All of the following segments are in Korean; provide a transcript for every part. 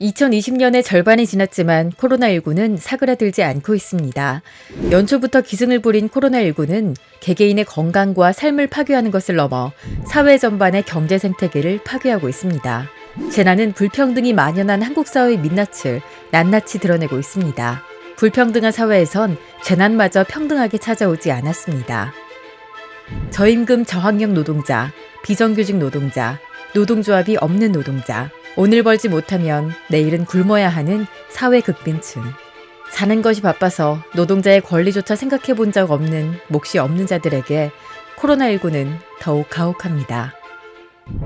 2020년의 절반이 지났지만 코로나19는 사그라들지 않고 있습니다. 연초부터 기승을 부린 코로나19는 개개인의 건강과 삶을 파괴하는 것을 넘어 사회 전반의 경제 생태계를 파괴하고 있습니다. 재난은 불평등이 만연한 한국 사회의 민낯을 낱낱이 드러내고 있습니다. 불평등한 사회에선 재난마저 평등하게 찾아오지 않았습니다. 저임금 저학력 노동자, 비정규직 노동자, 노동조합이 없는 노동자, 오늘 벌지 못하면 내일은 굶어야 하는 사회 극빈층. 사는 것이 바빠서 노동자의 권리조차 생각해 본 적 없는 몫이 없는 자들에게 코로나19는 더욱 가혹합니다.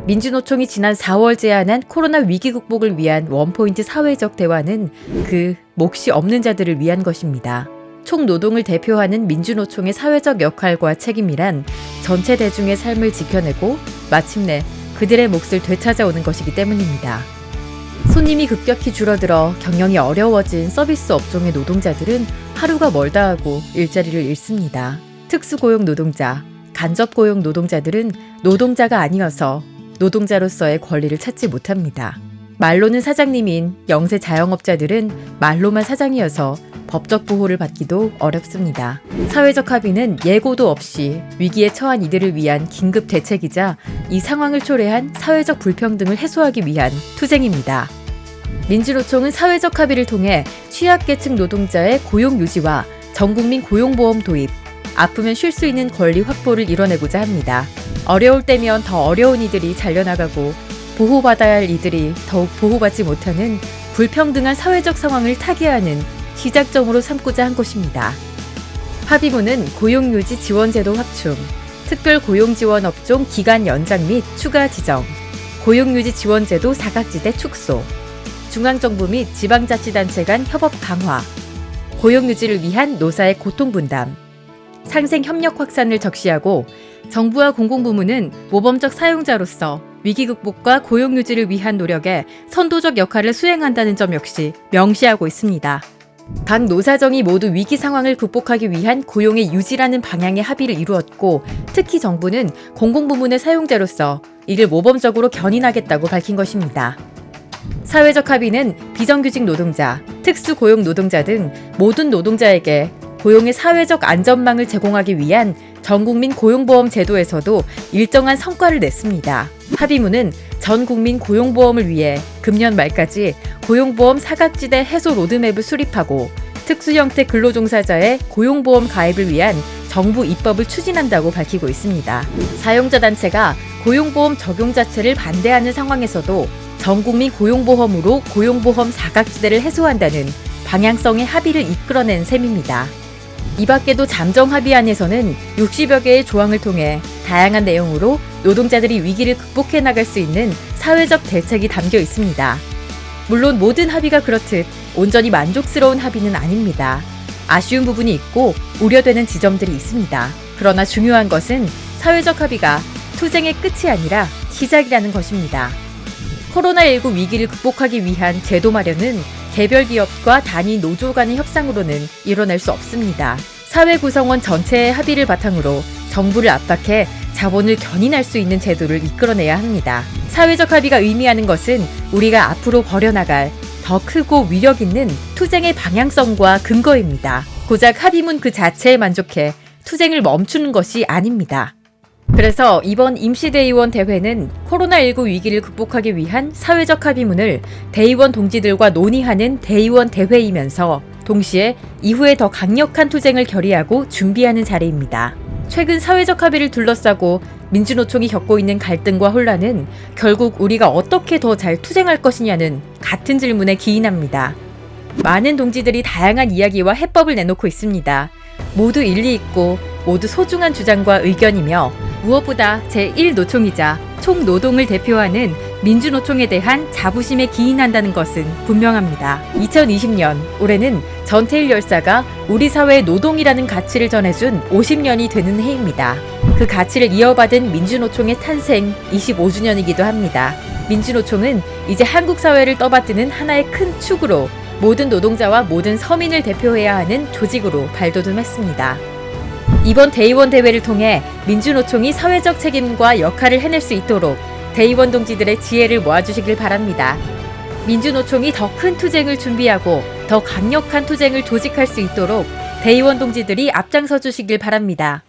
민주노총이 지난 4월 제안한 코로나 위기 극복을 위한 원포인트 사회적 대화는 그 몫이 없는 자들을 위한 것입니다. 총노동을 대표하는 민주노총의 사회적 역할과 책임이란 전체 대중의 삶을 지켜내고 마침내 그들의 몫을 되찾아오는 것이기 때문입니다. 손님이 급격히 줄어들어 경영이 어려워진 서비스 업종의 노동자들은 하루가 멀다 하고 일자리를 잃습니다. 특수고용 노동자, 간접고용 노동자들은 노동자가 아니어서 노동자로서의 권리를 찾지 못합니다. 말로는 사장님인 영세 자영업자들은 말로만 사장이어서 법적 보호를 받기도 어렵습니다. 사회적 합의는 예고도 없이 위기에 처한 이들을 위한 긴급 대책이자 이 상황을 초래한 사회적 불평등을 해소하기 위한 투쟁입니다. 민주노총은 사회적 합의를 통해 취약계층 노동자의 고용 유지와 전국민 고용보험 도입, 아프면 쉴 수 있는 권리 확보를 이뤄내고자 합니다. 어려울 때면 더 어려운 이들이 잘려나가고 보호받아야 할 이들이 더욱 보호받지 못하는 불평등한 사회적 상황을 타개하는 시작점으로 삼고자 한 것입니다. 합의문은 고용유지 지원제도 확충, 특별 고용지원 업종 기간 연장 및 추가 지정, 고용유지 지원제도 사각지대 축소, 중앙정부 및 지방자치단체 간 협업 강화, 고용유지를 위한 노사의 고통분담, 상생 협력 확산을 적시하고 정부와 공공부문은 모범적 사용자로서 위기 극복과 고용 유지를 위한 노력에 선도적 역할을 수행한다는 점 역시 명시하고 있습니다. 각 노사정이 모두 위기 상황을 극복하기 위한 고용의 유지라는 방향의 합의를 이루었고 특히 정부는 공공부문의 사용자로서 이를 모범적으로 견인하겠다고 밝힌 것입니다. 사회적 합의는 비정규직 노동자, 특수고용 노동자 등 모든 노동자에게 고용의 사회적 안전망을 제공하기 위한 전국민 고용보험 제도에서도 일정한 성과를 냈습니다. 합의문은 전 국민 고용보험을 위해 금년 말까지 고용보험 사각지대 해소 로드맵을 수립하고 특수 형태 근로종사자의 고용보험 가입을 위한 정부 입법을 추진한다고 밝히고 있습니다. 사용자 단체가 고용보험 적용 자체를 반대하는 상황에서도 전국민 고용보험으로 고용보험 사각지대를 해소한다는 방향성의 합의를 이끌어낸 셈입니다. 이 밖에도 잠정 합의안에서는 60여 개의 조항을 통해 다양한 내용으로 노동자들이 위기를 극복해 나갈 수 있는 사회적 대책이 담겨 있습니다. 물론 모든 합의가 그렇듯 온전히 만족스러운 합의는 아닙니다. 아쉬운 부분이 있고 우려되는 지점들이 있습니다. 그러나 중요한 것은 사회적 합의가 투쟁의 끝이 아니라 시작이라는 것입니다. 코로나19 위기를 극복하기 위한 제도 마련은 개별 기업과 단위 노조 간의 협상으로는 이뤄낼 수 없습니다. 사회 구성원 전체의 합의를 바탕으로 정부를 압박해 자본을 견인할 수 있는 제도를 이끌어내야 합니다. 사회적 합의가 의미하는 것은 우리가 앞으로 벌여나갈 더 크고 위력 있는 투쟁의 방향성과 근거입니다. 고작 합의문 그 자체에 만족해 투쟁을 멈추는 것이 아닙니다. 그래서 이번 임시대의원 대회는 코로나19 위기를 극복하기 위한 사회적 합의문을 대의원 동지들과 논의하는 대의원 대회이면서 동시에 이후에 더 강력한 투쟁을 결의하고 준비하는 자리입니다. 최근 사회적 합의를 둘러싸고 민주노총이 겪고 있는 갈등과 혼란은 결국 우리가 어떻게 더 잘 투쟁할 것이냐는 같은 질문에 기인합니다. 많은 동지들이 다양한 이야기와 해법을 내놓고 있습니다. 모두 일리 있고 모두 소중한 주장과 의견이며 무엇보다 제1노총이자 총노동을 대표하는 민주노총에 대한 자부심에 기인한다는 것은 분명합니다. 2020년 올해는 전태일 열사가 우리 사회의 노동이라는 가치를 전해준 50년이 되는 해입니다. 그 가치를 이어받은 민주노총의 탄생 25주년이기도 합니다. 민주노총은 이제 한국 사회를 떠받드는 하나의 큰 축으로 모든 노동자와 모든 서민을 대표해야 하는 조직으로 발돋움했습니다. 이번 대의원 대회를 통해 민주노총이 사회적 책임과 역할을 해낼 수 있도록 대의원 동지들의 지혜를 모아주시길 바랍니다. 민주노총이 더 큰 투쟁을 준비하고 더 강력한 투쟁을 조직할 수 있도록 대의원 동지들이 앞장서 주시길 바랍니다.